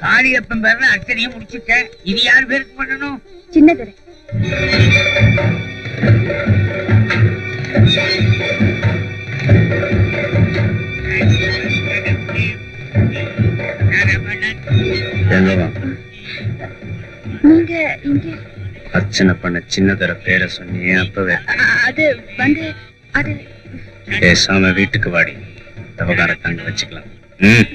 காளியப்பன் பேர்ல அர்ச்சனையும் முடிச்சுட்டேன் இது யார் பேருக்கு பண்ணணும்? சின்னதுரை. எங்கவா நீங்க இங்க. அர்ச்சனை பண்ண சின்னதர பேரை சொன்னியே அப்பவே. அது வந்து அது. பேசாம வீட்டுக்கு வாடி. விவகாரத்தை அங்க வச்சுக்கலாம். ம்.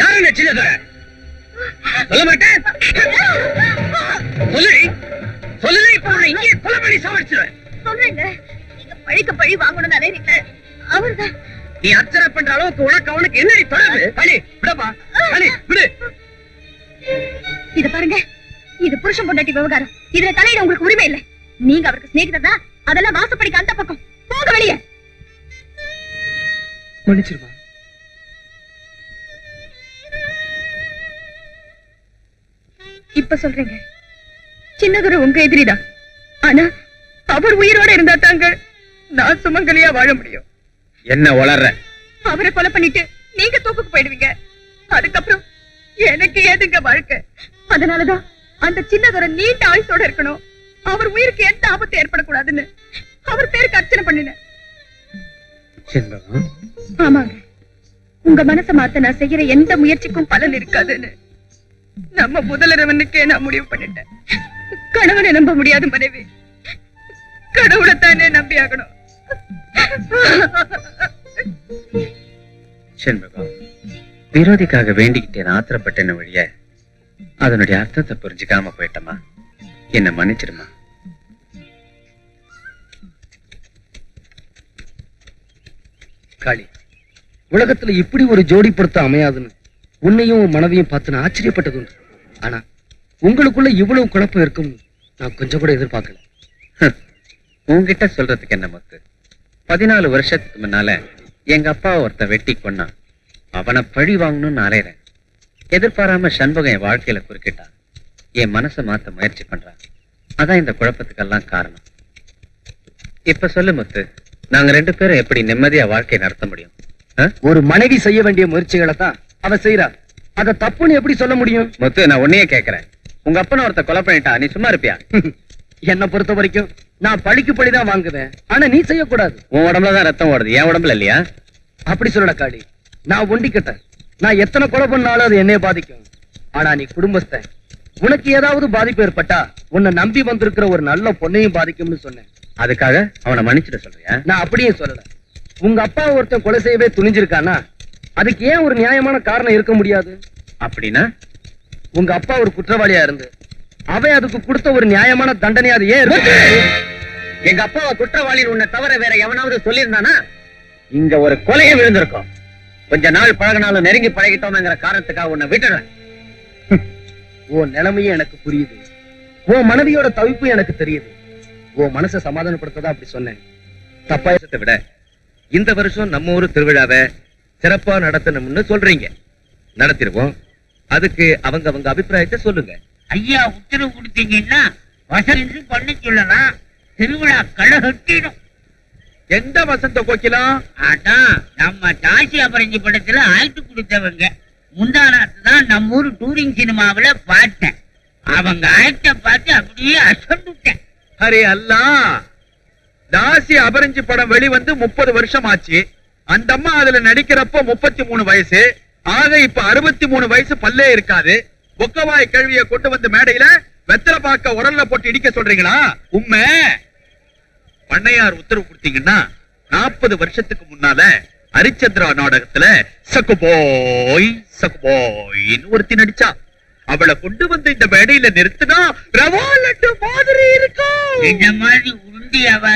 யாரு சின்னதர சொல்ல மாட்டேன். சொல்லு. சொல்லல இப்ப இங்கே கொலை பண்ணி சாவடிச்சிருவேன் சொல்றேங்க. நீங்க பழிக்க பழி வாங்கணும்னு நினைக்கிறீங்க அவர்தான். நீ அர்ச்சனை பண்ற அளவுக்கு உனக்கு அவனுக்கு என்னடி தொடர்பு? களி விடப்பா. களி விடு. இத பாருங்க. இது புருஷன் பொண்டாட்டி விவகாரம். இதுல தலையிட உங்களுக்கு உரிமை இல்லை. நீங்க அவருக்கு சிநேகிதர் தான். அதெல்லாம் வாசப்படிக்கு அந்த பக்கம். போக வெளியே. மன்னிச்சிருமா? இப்ப சொல்றேங்க. சின்னதுரை உங்க எதிரிதான். ஆனா அவர் உயிரோட இருந்தா தாங்க நான் சுமங்கலியா வாழ முடியும். என்ன வளர்ற? அவரை கொலை பண்ணிட்டு நீங்க தூக்குக்கு போயிடுவீங்க. அதுக்கப்புறம் எனக்கு ஏதுங்க வாழ்க்கை? அதனாலதான் அந்த சின்னதொரு நீண்ட ஆயுசோட இருக்கணும். அவர் உயிருக்கு எந்த ஆபத்து ஏற்படக்கூடாதுன்னு அவர் பேருக்கு அர்ச்சனை பண்ணினேன் ஆமாங்க. உங்க மனச மாத்த நான் செய்யற எந்த முயற்சிக்கும் பலன் இருக்காதுன்னு நம்ம முதலிரவனுக்கே நான் முடிவு பண்ணிட்டேன். கணவனை நம்ப முடியாத மனைவி. கடவுளைத்தானே நம்பி ஆகணும். செண்பகம் விரோதிக்காக வேண்டிக்கிட்டே ஆத்திரப்பட்டேன வழிய அதனுடைய அர்த்தத்தை புரிஞ்சுக்காம போயிட்டமா? என்ன மன்னிச்சிருமா காளி. உலகத்துல இப்படி ஒரு ஜோடி பொருத்தம் அமையாதுன்னு உன்னையும் உன் மனைவியும் பார்த்து நான் ஆச்சரியப்பட்டது உண்டு. ஆனா உங்களுக்குள்ள இவ்வளவு குழப்பம் இருக்கும் நான் கொஞ்சம் கூட எதிர்பார்க்கல. உங்ககிட்ட சொல்றதுக்கு என்ன மொத்து பதினாலு வருஷத்துக்கு முன்னால எங்க அப்பா ஒருத்த வெட்டி கொண்டான் அவனை பழி வாங்கணும்னு அலையறேன். எதிர்பாராம சண்முகம் என் வாழ்க்கையில குறுக்கிட்டான். என் மனசை மாத்த முயற்சி பண்றான். அதான் இந்த குழப்பத்துக்கெல்லாம் காரணம். இப்ப சொல்லு முத்து நாங்க ரெண்டு பேரும் எப்படி நிம்மதியா வாழ்க்கை நடத்த முடியும்? ஒரு மனைவி செய்ய வேண்டிய முயற்சிகளை தான் அவ செய்யறா அத தப்புன்னு எப்படி சொல்ல முடியும்? முத்து நான் உன்னையே கேக்குறேன். உங்க அப்பனை ஒருத்த கொலை பண்ணிட்டா நீ சும்மா இருப்பியா? என்னை பொறுத்த வரைக்கும் நான் பழிக்கு பழிதான் வாங்குவேன். ஆனா நீ செய்யக்கூடாது. உன் உடம்புல தான் ரத்தம் ஓடுது. என் உடம்புல இல்லையா? அப்படி சொல்லல காளி. நான் ஒண்டிக்கிட்டேன். நான் எத்தனை கொலை பண்ணாலும் அது என்னைய பாதிக்கும். ஆனா நீ குடும்பஸ்தன். உனக்கு ஏதாவது பாதிப்பு ஏற்பட்டா உன்னை நம்பி வந்திருக்கிற ஒரு நல்ல பொண்ணையும் பாதிக்கும்னு சொன்னேன். அதுக்காக அவனை மன்னிச்சிட சொல்றியா? நான் அப்படியே சொல்லல. உங்க அப்பா ஒருத்தன் கொலை செய்யவே துணிஞ்சிருக்கானா? அதுக்கு ஏன் ஒரு நியாயமான காரணம் இருக்க முடியாது? அப்படின்னா? உங்க அப்பா ஒரு குற்றவாளியா இருந்து அவன் அதுக்கு கொடுத்த ஒரு நியாயமான தண்டனை அது ஏன்? எங்க அப்பாவை குற்றவாளின்னு உன்னை தவிர வேற எவனாவது சொல்லியிருந்தானா? இங்க ஒரு கொலையை விழுந்திருக்கும். கொஞ்ச நாள் பழகினாலும் நெருங்கி பழகிட்டோம்ங்கிற காரணத்துக்காக உன்னை விட்டுறேன் உன் நிலைமையும் எனக்கு புரியுது. உன் மனைவியோட தவிப்பும் எனக்கு தெரியுது. உன் மனசை சமாதானப்படுத்ததா அப்படி சொன்னேன். தப்பா வருஷத்தை விட இந்த வருஷம் நம்ம ஊரு திருவிழாவை சிறப்பா நடத்தணும்னு சொல்றீங்க. நடத்திடுவோம் அதுக்கு அவங்க அவங்க அபிப்பிராயத்தை சொல்லுங்க. ஐயா உத்தரவு கொடுத்தீங்கன்னா வசதி பண்ண சொல்லலாம். திருவிழா களைகட்டிடும் எந்த வசந்த கோக்கிலாம் அதான் நம்ம தாசி அபரஞ்சி படத்துல ஆயிட்டு கொடுத்தவங்க. முந்தானாத்து தான் நம்ம ஊர் டூரிங் சினிமாவில பார்த்தேன். அவங்க ஆக்ட பார்த்து அப்படியே அசந்துட்டேன். அரே அல்லா தாசி அபரஞ்சு படம் வெளிவந்து முப்பது வருஷம் ஆச்சு அந்த அம்மா அதுல நடிக்கிறப்போ முப்பத்தி மூணு வயசு. ஆக இப்ப அறுபத்தி மூணு வயசு பல்லே இருக்காது. பொக்கவாய் கழுவிய கொண்டு வந்து மேடையில வெத்தலை பாக்க உரல்ல போட்டு இடிக்க சொல்றீங்களா? உண்மை பண்ணையார் உத்தரவு கொடுத்தீங்கன்னா நாற்பது வருஷத்துக்கு முன்னால ஹரிச்சந்திரா நாடகத்துல சக்குபோய் சக்குபோயின்னு ஒருத்தி நடிச்சா. அவளை கொண்டு வந்து இந்த மேடையில நிறுத்தினா ரவா லட்டு மாதிரி இருக்கும் இந்த மாதிரி உருண்டி அவா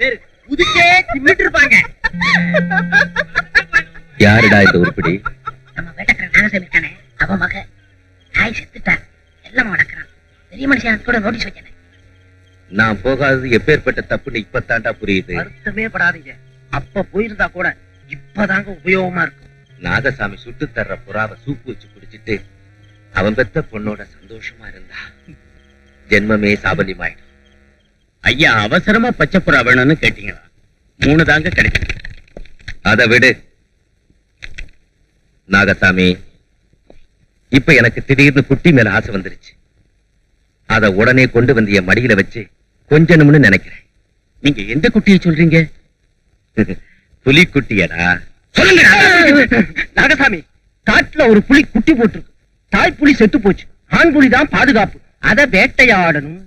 பேரு உதிக்கே தின்னுட்டு இருப்பாங்க. யாருடா இந்த உருப்படி? நம்ம வேட்டக்கார நாகசாமி இருக்கானே. அவன் மக. தாய் செத்துட்டான் எல்லாம் நடக்கிறான் பெரிய மனுஷன் கூட நோட்டீஸ் வச்சானே நான் போகாதது எப்பேற்பட்ட தப்புன்னு இப்பத்தாண்டா புரியுது. வருத்தமே படாதீங்க. அப்ப போயிருந்தா கூட இப்பதாங்க உபயோகமா இருக்கும். நாகசாமி சுட்டு தர்ற புறாவை சூப்பு வச்சு குடிச்சிட்டு அவன் பெத்த பொண்ணோட சந்தோஷமா இருந்தா ஜென்மமே சாபல்யமாயிடும். ஐயா அவசரமா பச்சை புறா வேணும்னு கேட்டீங்களா? மூணு தாங்க கிடைக்கும் அதை விடு. நாகசாமி இப்ப எனக்கு திடீர்னு குட்டி மேல ஆசை வந்துருச்சு. அத உடனே கொண்டு வந்து என் மடியில வச்சு கொஞ்சணும்னு நினைக்கிறேன். நீங்க எந்த குட்டியை சொல்றீங்க? புலி குட்டியடா சொல்லுங்க. நாகசாமி காட்டுல ஒரு புலி குட்டி போட்டிருக்கு. தாய் புலி செத்து போச்சு. ஆண் புலி தான் பாதுகாப்பு. அத வேட்டையாடணும்.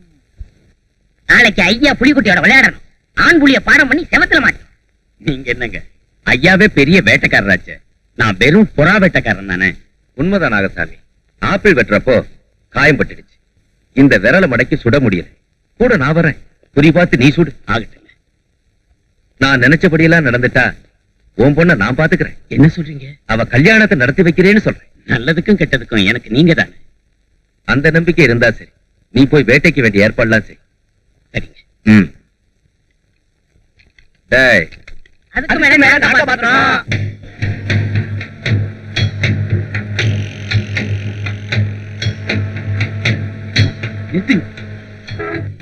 நாளைக்கு ஐயா புலிக்குட்டியோட விளையாடணும். ஆண் புலிய பாடம் பண்ணி செவத்துல மாட்டோம் நீங்க என்னங்க? ஐயாவே பெரிய வேட்டைக்காரராச்சே. நான் வெறும் புறா வேட்டைக்காரன் தானே. உண்மைதான் நாகசாமி. ஆப்பிள் வெட்டுறப்போ காயம் பட்டுடுச்சு இந்த விரலை மடக்கி சுட முடியல. கூட நான் வரேன். புரி பார்த்து நீ சுடு. ஆகட்டுங்க நான் நினைச்சபடியெல்லாம் நடந்துட்டா உன் பொண்ண நான் பாத்துக்கிறேன். என்ன சொல்றீங்க? அவ கல்யாணத்தை நடத்தி வைக்கிறேன்னு சொல்றேன். நல்லதுக்கும் கெட்டதுக்கும் எனக்கு நீங்க தானே. அந்த நம்பிக்கை இருந்தா சரி. நீ போய் வேட்டைக்கு வேண்டிய ஏற்பாடுலாம் செய். சரிங்க. ம். டேய். அதுக்கு மேல மேல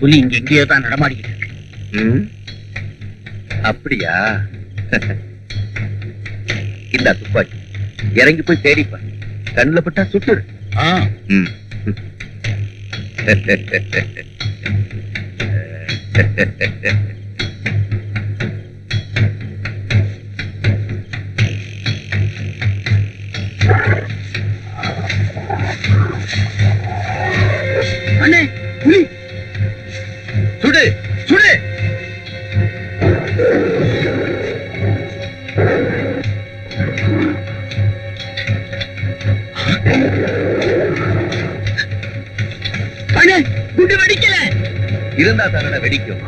புலி இங்க எங்கேயோ தான் நடமாடிக்கிட்டு இருக்கு. அப்படியா? இந்த துப்பாக்கி. இறங்கி போய் தேடிப்பா. கண்ணுல பட்டா சுட்டுரு. ஆ. குண்டு வெடிக்கல. இருந்தா தானே வெடிக்கும்?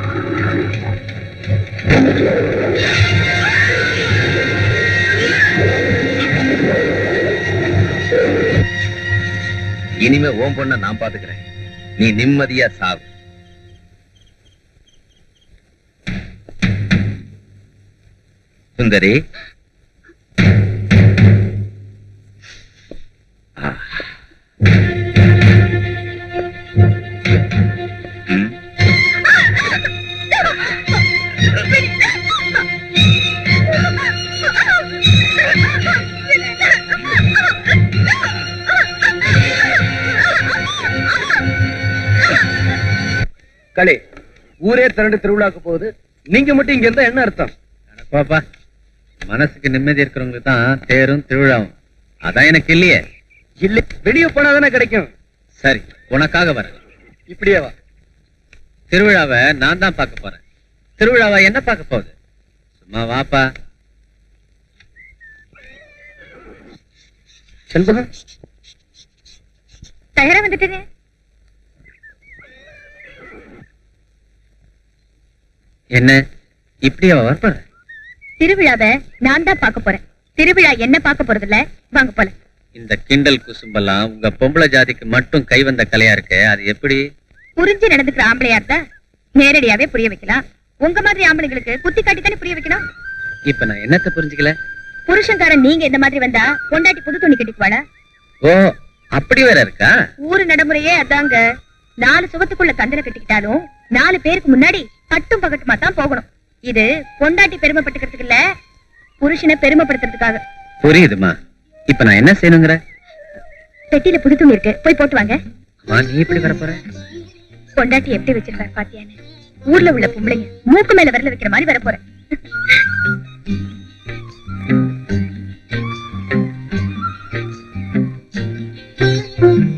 இனிமே ஓம் பொண்ண நான் பாத்துக்கிறேன். நீ நிம்மதியா சாவு. சுந்தரி களி ஊரே திரண்டு திருவிழாக்கு போகுது. நீங்க மட்டும் இங்க இருந்தா என்ன அர்த்தம்? பாப்பா மனசுக்கு நிம்மதி இருக்கிறவங்களுக்கு தான் தேரும் திருவிழாவும். அதான் எனக்கு இல்லையே. இல்ல வெளிய போனாதானே கிடைக்கும். சரி உனக்காக வரேன். இப்படியே வா. திருவிழாவை நான் தான் பார்க்க போறேன். திருவிழாவை என்ன பார்க்க போகுது? சும்மா வாப்பா. செண்பகம் தயாரா வந்துட்டேங்க என்ன? இப்படி வரப்போற? திருவிழாவை நான் தான் பார்க்க போறேன். திருவிழா என்ன பார்க்க போறது இல்ல வாங்க போல இந்த கிண்டல் குசும்பெல்லாம் உங்க பொம்பளை ஜாதிக்கு மட்டும் கை வந்த கலையா இருக்கே? அது எப்படி? புரிஞ்சு நடந்துக்கிற ஆம்பளையா இருந்தா நேரடியாவே புரிய வைக்கலாம். உங்க மாதிரி ஆம்பளைங்களுக்கு குத்தி காட்டி தானே புரிய வைக்கணும்? இப்ப நான் என்னத்த புரிஞ்சுக்கல? புருஷன்காரன் நீங்க இந்த மாதிரி வந்தா பொண்டாட்டி புது துணி கட்டிக்குவாளா ஓ அப்படி வேற இருக்கா? ஊரு நடைமுறையே அதாங்க. நாலு சுவத்துக்குள்ள கந்தனை கட்டிக்கிட்டாலும் நாலு பேருக்கு முன்னாடி கட்டும் பகட்டுமா இது பொண்டாட்டி பெருமைப்பட்டுக்கிறதுக்கு இல்ல புருஷனை பெருமைப்படுத்துறதுக்காக. புரியுதுமா. இப்ப நான் என்ன செய்யணுங்கிற? பெட்டியில புது துணி இருக்கு போய் போட்டு வாங்க. நீ இப்படி வரப்போற பொண்டாட்டி எப்படி வச்சிருக்காரு பாத்தியான்னு. ஊர்ல உள்ள பொம்பளைங்க மூக்கு மேல விரல வைக்கிற மாதிரி வர போறேன் வெற்றி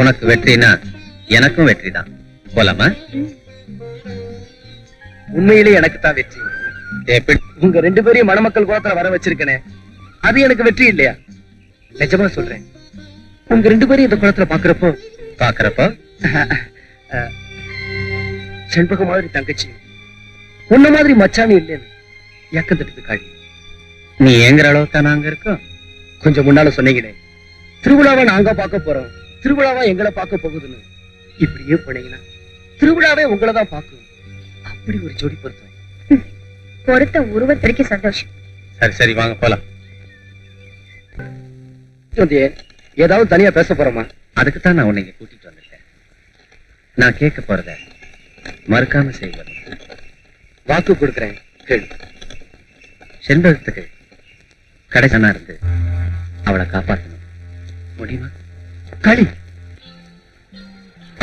உனக்கு வெற்றினா எனக்கும் வெற்றி தான் போலாமா? உண்மையிலே எனக்கு தான் வெற்றி உங்க ரெண்டு பேரையும் மணமக்கள் கோலத்துல வர வச்சிருக்கனே அது எனக்கு வெற்றி இல்லையா? நிஜமா சொல்றேன். உங்க ரெண்டு பேரையும் இந்த குளத்துல பாக்குறப்போ பாக்குறப்போ? செண்பக மாதிரி தங்கச்சி. உன்ன மாதிரி மச்சானி இல்லைன்னு ஏக்கம் தட்டுது காழி நீ ஏங்குற அளவுக்கு நாங்க இருக்கோம் கொஞ்சம் முன்னால சொன்னீங்களே. திருவிழாவை நாங்க பார்க்க போறோம். திருவிழாவா எங்களை பார்க்க போகுதுன்னு. இப்படியே போனீங்கன்னா திருவிழாவே உங்களை தான் பார்க்கும். அப்படி ஒரு ஜோடி பொருத்தம். பொருத்த உருவத்திற்கு சந்தோஷம். சரி சரி வாங்க போலாம். ஏதாவது தனியா பேச போறோமா? அதுக்கு தான் நான் உன்னை கூட்டிட்டு வந்திருக்கேன் நான் கேட்க போறத மறுக்காம செய்வேன் வாக்கு கொடுக்குறேன். கேளு. செண்பகத்துக்கு கடைசனா இருந்து அவளை காப்பாத்தணும். முடியுமா? களி.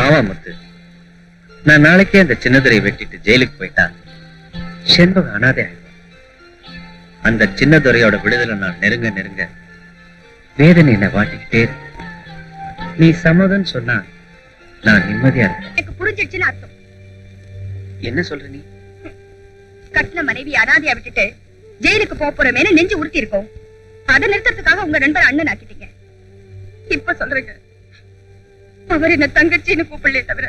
ஆமா முத்து. நான் நாளைக்கே அந்த சின்னதுரை வெட்டிட்டு ஜெயிலுக்கு போயிட்டா செண்பகம் அனாதை அந்த சின்னதுரையோட விடுதலை நான் நெருங்க நெருங்க வேதனை என்னை வாட்டிக்கிட்டே. நீ சம்மதம் சொன்னா நான் நிம்மதியா இருக்கேன் எனக்கு புரிஞ்சிடுச்சுன்னு அர்த்தம். என்ன சொல்ற நீ? கட்டின மனைவி அனாதையா விட்டுட்டு ஜெயிலுக்கு போக போறமேனு நெஞ்சு உறுத்தி இருக்கோம் அதை நிறுத்தறதுக்காக உங்க நண்பர் அண்ணன் ஆக்கிட்டீங்க இப்ப சொல்றேங்க. அவர் என்ன தங்கச்சின்னு கூப்பிடலே தவிர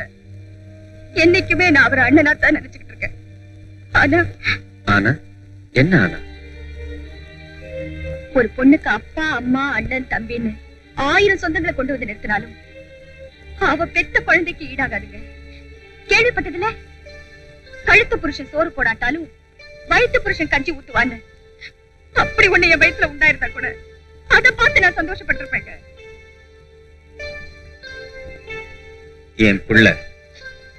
என்னைக்குமே நான் அவர் அண்ணனா தான் நினைச்சுக்கிட்டு இருக்கேன். ஆனா ஆனா என்ன ஆனா? ஒரு பொண்ணுக்கு அப்பா அம்மா அண்ணன் தம்பின்னு ஆயிரம் சொந்தங்களை கொண்டு வந்து நிறுத்தினாலும் அவ பெத்த குழந்தைக்கு ஈடாகாதுங்க. கேள்விப்பட்டதுல கழுத்து புருஷன் சோறு போடாட்டாலும் வயிற்று புருஷன் கஞ்சி ஊத்துவான்னு. அப்படி ஒண்ணு என் வயித்துல உண்டாயிருந்தா கூட அதை பார்த்து நான் சந்தோஷப்பட்டிருப்பேங்க. என் புள்ள.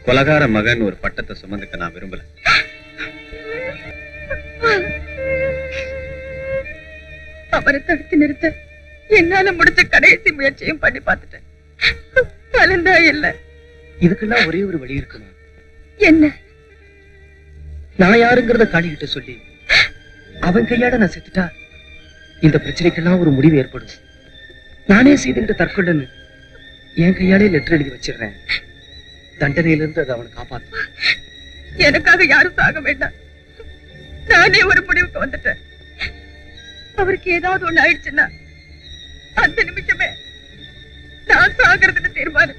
கொலகார மகன் ஒரு பட்டத்தை சுமந்துக்க நான் விரும்பல. அவரை தடுத்து நிறுத்த என்னால முடிஞ்ச கடைசி முயற்சியும் பண்ணி பார்த்துட்டேன். பலந்தா இல்ல. இதுக்கெல்லாம் ஒரே ஒரு வழி இருக்குமா? என்ன? நான் யாருங்கிறத காளிகிட்ட சொல்லி அவன் கையாட நான் செத்துட்டா இந்த பிரச்சனைக்கெல்லாம் ஒரு முடிவு ஏற்படும். நானே செய்துகிட்ட தற்கொலைன்னு என் கையாலே லெட்டர் எழுதி வச்சிடுறேன். தண்டனையிலிருந்து அதை அவனை காப்பாத்து. எனக்காக யாரும் சாக வேண்டாம். நானே ஒரு முடிவுக்கு வந்துட்டேன். அவருக்கு ஏதாவது ஒண்ணு ஆயிடுச்சுன்னா அந்த நிமிஷமே நான் சாகிறதுன்னு தீர்மானம்.